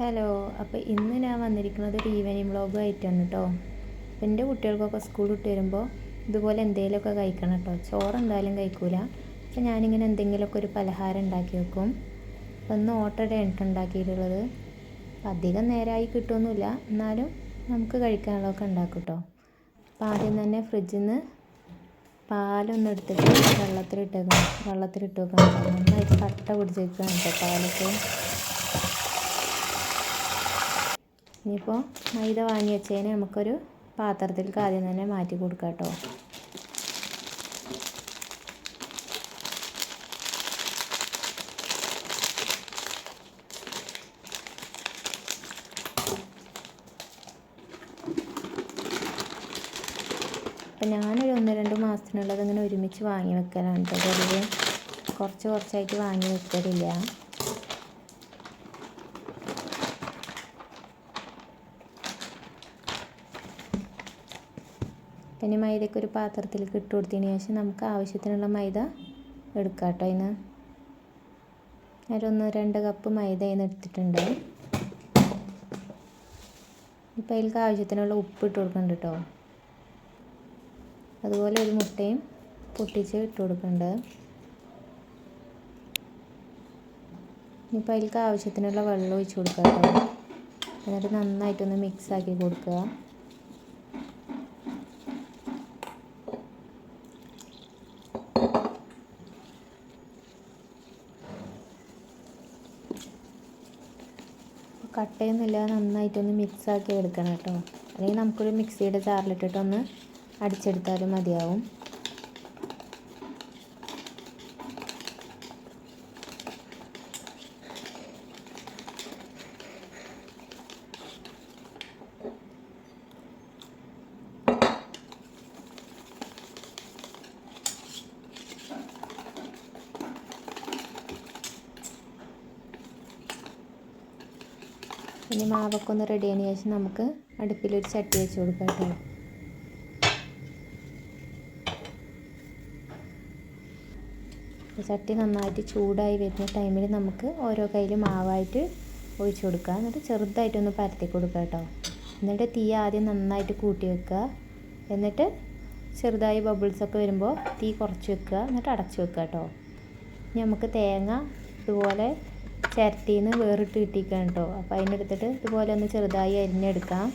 Hello അപ്പോൾ ഇന്ന് ഞാൻ വന്നിരിക്കുന്നത് ഒരു ഈവനിങ് വ്ളോഗ് ആയിട്ടാണ് കേട്ടോ അപ്പോൾ എന്റെ കുട്ടികൾക്കൊക്കെ സ്കൂൾ വിട്ട് വരുമ്പോൾ ഇതുപോലെ എന്തെങ്കിലുമൊക്കെ കഴിക്കണം കേട്ടോ ചോറ് എന്തായാലും കഴിക്കൂല. അപ്പോൾ ഞാനിങ്ങനെ എന്തെങ്കിലുമൊക്കെ ഒരു പലഹാരം ഉണ്ടാക്കി വെക്കും. അപ്പോൾ ഓട്ടോടെ എണ്ണ ഉണ്ടാക്കിയിട്ടുള്ളത് അധികം നേരമായി കിട്ടുമൊന്നുമില്ല എന്നാലും നമുക്ക് കഴിക്കാനുള്ളതൊക്കെ ഉണ്ടാക്കും കേട്ടോ അപ്പോൾ ആദ്യം തന്നെ ഫ്രിഡ്ജിൽ നിന്ന് പാലൊന്ന് എടുത്തിട്ട് വെള്ളത്തിലിട്ടേക്കണം. വെള്ളത്തിലിട്ട് വെക്കണം നന്നായിട്ട് കട്ട പിടിച്ചേക്കണം കേട്ടോ പാലൊക്കെ. ഇനിയിപ്പോൾ മൈദ വാങ്ങി വെച്ചതിന് നമുക്കൊരു പാത്രത്തിലേക്ക് ആദ്യം തന്നെ മാറ്റി കൊടുക്കാം കേട്ടോ. അപ്പം ഞാനൊരു ഒന്ന് രണ്ട് മാസത്തിനുള്ളത് ഇങ്ങനെ ഒരുമിച്ച് വാങ്ങി വെക്കലാണ് കേട്ടോ. പൊതുവെ കുറച്ച് കുറച്ചായിട്ട് വാങ്ങി വെക്കലില്ല. പിന്നെ മൈദയ്ക്ക് ഒരു പാത്രത്തിലേക്ക് ഇട്ട് കൊടുത്തതിന് ശേഷം നമുക്ക് ആവശ്യത്തിനുള്ള മൈദ എടുക്കാം കേട്ടോ അതിന് ഞാനൊന്ന് രണ്ട് കപ്പ് മൈദ അതിന് എടുത്തിട്ടുണ്ട്. ഇപ്പം അതിലേക്ക് ആവശ്യത്തിനുള്ള ഉപ്പ് ഇട്ട് കൊടുക്കുന്നുണ്ട് കേട്ടോ. അതുപോലെ ഒരു മുട്ടയും പൊട്ടിച്ച് ഇട്ട് കൊടുക്കുന്നുണ്ട് ഇനിയിപ്പോൾ അതിലേക്ക് ആവശ്യത്തിനുള്ള വെള്ളം ഒഴിച്ച് കൊടുക്കുക കേട്ടോ. എന്നിട്ട് നന്നായിട്ടൊന്ന് മിക്സ് ആക്കി കൊടുക്കുക. കട്ടയൊന്നുമില്ല നന്നായിട്ടൊന്ന് മിക്സ് ആക്കി എടുക്കണം കേട്ടോ. അല്ലെങ്കിൽ നമുക്കൊരു മിക്സിയുടെ ജാറിലിട്ടിട്ടൊന്ന് അടിച്ചെടുത്താലും മതിയാവും. ഇനി മാവൊക്കെ ഒന്ന് റെഡി ആയതിനു ശേഷം നമുക്ക് അടുപ്പിലൊരു ചട്ടി വെച്ച് കൊടുക്കാം കേട്ടോ. ചട്ടി നന്നായിട്ട് ചൂടായി വരുന്ന ടൈമിൽ നമുക്ക് ഓരോ കയ്യിൽ മാവായിട്ട് ഒഴിച്ചു കൊടുക്കുക എന്നിട്ട് ചെറുതായിട്ടൊന്ന് പരത്തി കൊടുക്കുക കേട്ടോ. എന്നിട്ട് തീ ആദ്യം നന്നായിട്ട് കൂട്ടി വെക്കുക. എന്നിട്ട് ചെറുതായി ബബിൾസൊക്കെ വരുമ്പോൾ തീ കുറച്ച് വെക്കുക. എന്നിട്ട് അടച്ചു വെക്കുക കേട്ടോ. ഇനി നമുക്ക് തേങ്ങ ഇതുപോലെ ചിരട്ടിയിൽ നിന്ന് വേറിട്ട് കിട്ടിക്കണം കേട്ടോ അപ്പോൾ അതിനെടുത്തിട്ട് ഇതുപോലെ ഒന്ന് ചെറുതായി അരിഞ്ഞെടുക്കാം.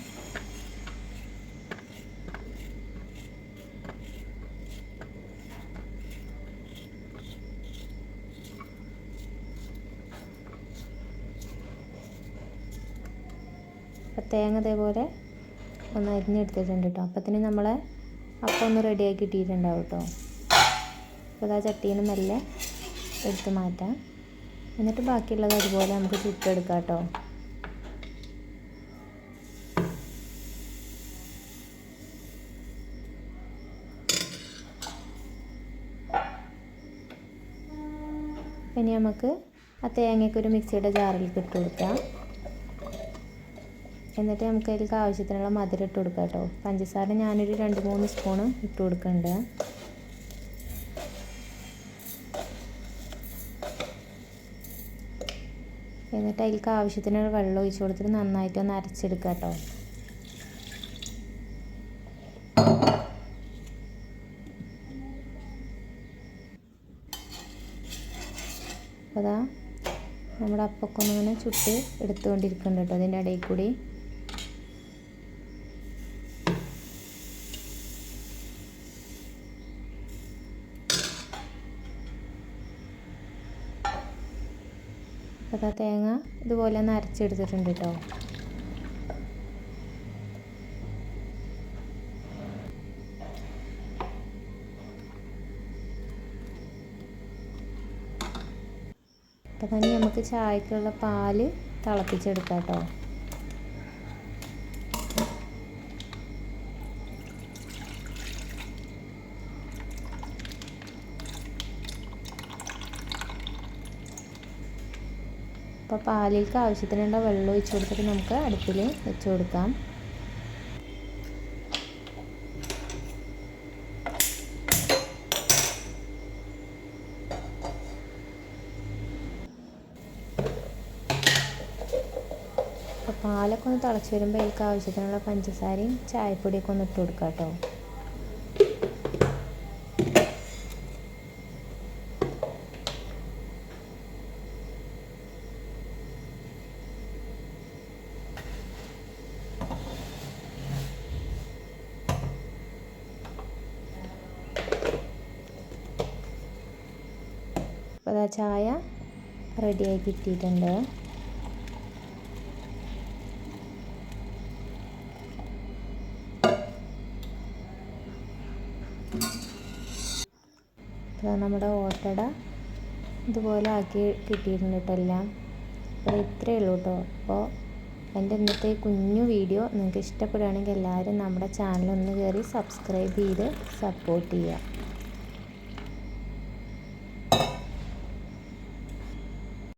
തേങ്ങ ഇതേപോലെ ഒന്ന് അരിഞ്ഞെടുത്തിട്ടുണ്ട് കേട്ടോ അപ്പത്തിന് നമ്മളെ അപ്പം ഒന്ന് റെഡിയാക്കി കിട്ടിയിട്ടുണ്ടാവും കേട്ടോ അപ്പോൾ ആ ചട്ടിയിൽ നിന്ന് മെല്ലെ എടുത്ത് മാറ്റാം. എന്നിട്ട് ബാക്കിയുള്ളത് അതുപോലെ നമുക്ക് ചുറ്റെടുക്കാം കേട്ടോ. ഇനി നമുക്ക് ആ തേങ്ങയ്ക്ക് ഒരു മിക്സിയുടെ ജാറിലേക്ക് ഇട്ട് കൊടുക്കാം. എന്നിട്ട് നമുക്ക് അതിലേക്ക് ആവശ്യത്തിനുള്ള മധുരം ഇട്ട് കൊടുക്കാം കേട്ടോ. പഞ്ചസാര ഞാനൊരു രണ്ട് മൂന്ന് സ്പൂണ് ഇട്ട് കൊടുക്കുന്നുണ്ട്. എന്നിട്ട് അതിലേക്ക് ആവശ്യത്തിന് വെള്ളം ഒഴിച്ച് കൊടുത്തിട്ട് നന്നായിട്ട് ഒന്ന് അരച്ചെടുക്കുക കേട്ടോ അതാ നമ്മുടെ അപ്പൊക്കൊന്നിങ്ങനെ ചുട്ട് എടുത്തുകൊണ്ടിരിക്കുന്നുണ്ട് കേട്ടോ അതിന്റെ ഇടയിൽ കൂടി. അപ്പോൾ തേങ്ങ ഇതുപോലെ ഒന്ന് അരച്ചെടുത്തിട്ടുണ്ട് കേട്ടോ അപ്പം തന്നെ നമുക്ക് ചായക്കുള്ള പാൽ തിളപ്പിച്ചെടുക്കാം കേട്ടോ അപ്പോൾ പാലിലേക്ക് ആവശ്യത്തിനുള്ള വെള്ളം ഒഴിച്ച് കൊടുത്തിട്ട് നമുക്ക് അടുപ്പിൽ വെച്ച് കൊടുക്കാം. അപ്പോൾ പാലൊക്കെ ഒന്ന് തിളച്ച് വരുമ്പോൾ അതിലേക്ക് ആവശ്യത്തിനുള്ള പഞ്ചസാരയും ചായപ്പൊടിയൊക്കെ ഒന്ന് ഇട്ട് കൊടുക്കാം കേട്ടോ അപ്പോൾ അതാ ചായ റെഡിയായി കിട്ടിയിട്ടുണ്ട്. നമ്മുടെ ഓട്ടട ഇതുപോലെ ആക്കി കിട്ടിയിട്ടുണ്ട് കേട്ടോ എല്ലാം. അപ്പോൾ ഇത്രയേ ഉള്ളൂ കേട്ടോ. അപ്പോൾ എന്റെ ഇന്നത്തെ കുഞ്ഞു വീഡിയോ നിങ്ങൾക്ക് ഇഷ്ടപ്പെടുകയാണെങ്കിൽ എല്ലാവരും നമ്മുടെ ചാനൽ ഒന്ന് കയറി സബ്സ്ക്രൈബ് ചെയ്ത് സപ്പോർട്ട് ചെയ്യുക.